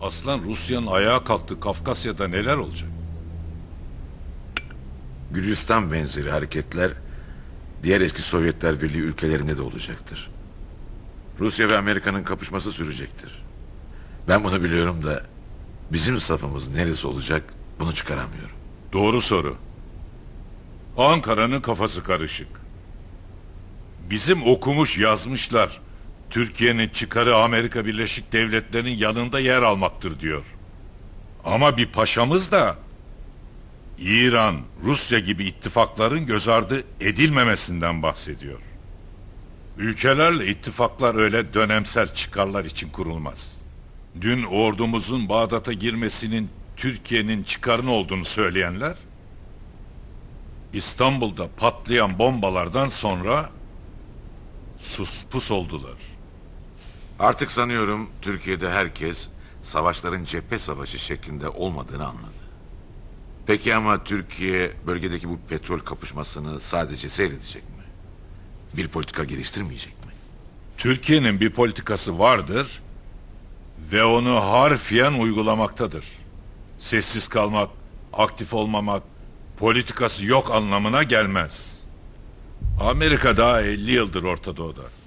Aslan Rusya'nın ayağa kalktı Kafkasya'da neler olacak? Gürcistan benzeri hareketler diğer eski Sovyetler Birliği ülkelerinde de olacaktır. Rusya ve Amerika'nın kapışması sürecektir. Ben bunu biliyorum da bizim safımız neresi olacak bunu çıkaramıyorum. Doğru soru. Ankara'nın kafası karışık. Bizim okumuş yazmışlar. Türkiye'nin çıkarı Amerika Birleşik Devletleri'nin yanında yer almaktır diyor. Ama bir paşamız da İran, Rusya gibi ittifakların göz ardı edilmemesinden bahsediyor. Ülkelerle ittifaklar öyle dönemsel çıkarlar için kurulmaz. Dün ordumuzun Bağdat'a girmesinin Türkiye'nin çıkarını olduğunu söyleyenler İstanbul'da patlayan bombalardan sonra sus pus oldular. Artık sanıyorum Türkiye'de herkes savaşların cephe savaşı şeklinde olmadığını anladı. Peki ama Türkiye bölgedeki bu petrol kapışmasını sadece seyredecek mi? Bir politika geliştirmeyecek mi? Türkiye'nin bir politikası vardır ve onu harfiyen uygulamaktadır. Sessiz kalmak, aktif olmamak, politikası yok anlamına gelmez. Amerika daha 50 yıldır Orta Doğu'da.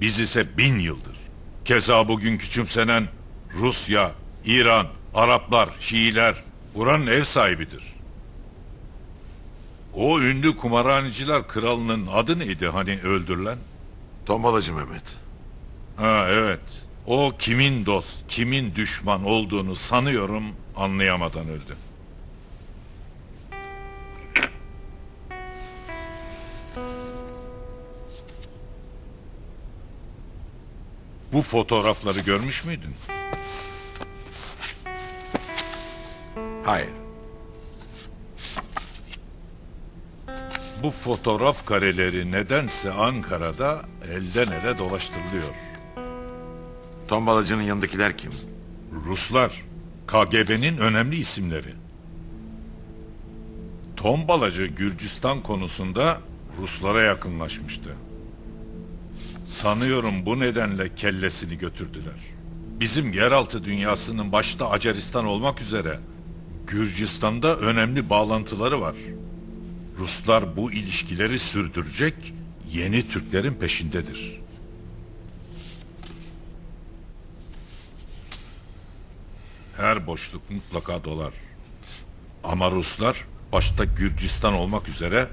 Biz ise bin yıldır. Keza bugün küçümsenen Rusya, İran, Araplar, Şiiler buranın ev sahibidir. O ünlü kumarhaneciler kralının adı neydi hani öldürülen? Tombalacı Mehmet. Ha evet. O kimin dost, kimin düşman olduğunu sanıyorum anlayamadan öldü. Bu fotoğrafları görmüş müydün? Hayır. Bu fotoğraf kareleri nedense Ankara'da elden ele dolaştırılıyor. Tombalacının yanındakiler kim? Ruslar, KGB'nin önemli isimleri. Tombalacı Gürcistan konusunda Ruslara yakınlaşmıştı. Sanıyorum bu nedenle kellesini götürdüler. Bizim yeraltı dünyasının başta Acaristan olmak üzere Gürcistan'da önemli bağlantıları var. Ruslar bu ilişkileri sürdürecek yeni Türklerin peşindedir. Her boşluk mutlaka dolar. Ama Ruslar başta Gürcistan olmak üzere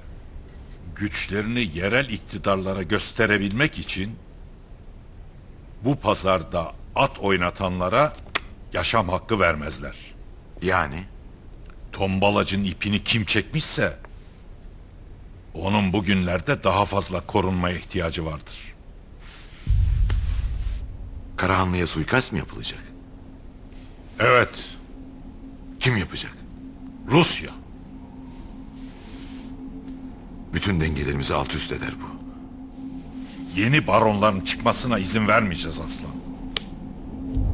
güçlerini yerel iktidarlara gösterebilmek için bu pazarda at oynatanlara yaşam hakkı vermezler. Yani Tombalacın ipini kim çekmişse onun bugünlerde daha fazla korunmaya ihtiyacı vardır. Karahanlı'ya suikast mı yapılacak? Evet, Kim yapacak? Rusya. Bütün dengelerimizi alt üst eder bu. Yeni baronların çıkmasına izin vermeyeceğiz aslan.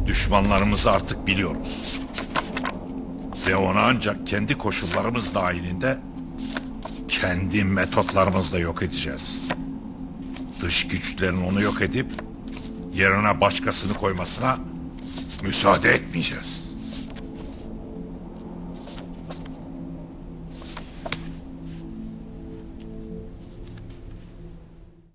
Düşmanlarımızı artık biliyoruz. Ve onu ancak kendi koşullarımız dahilinde kendi metotlarımızla yok edeceğiz. Dış güçlerin onu yok edip yerine başkasını koymasına müsaade etmeyeceğiz.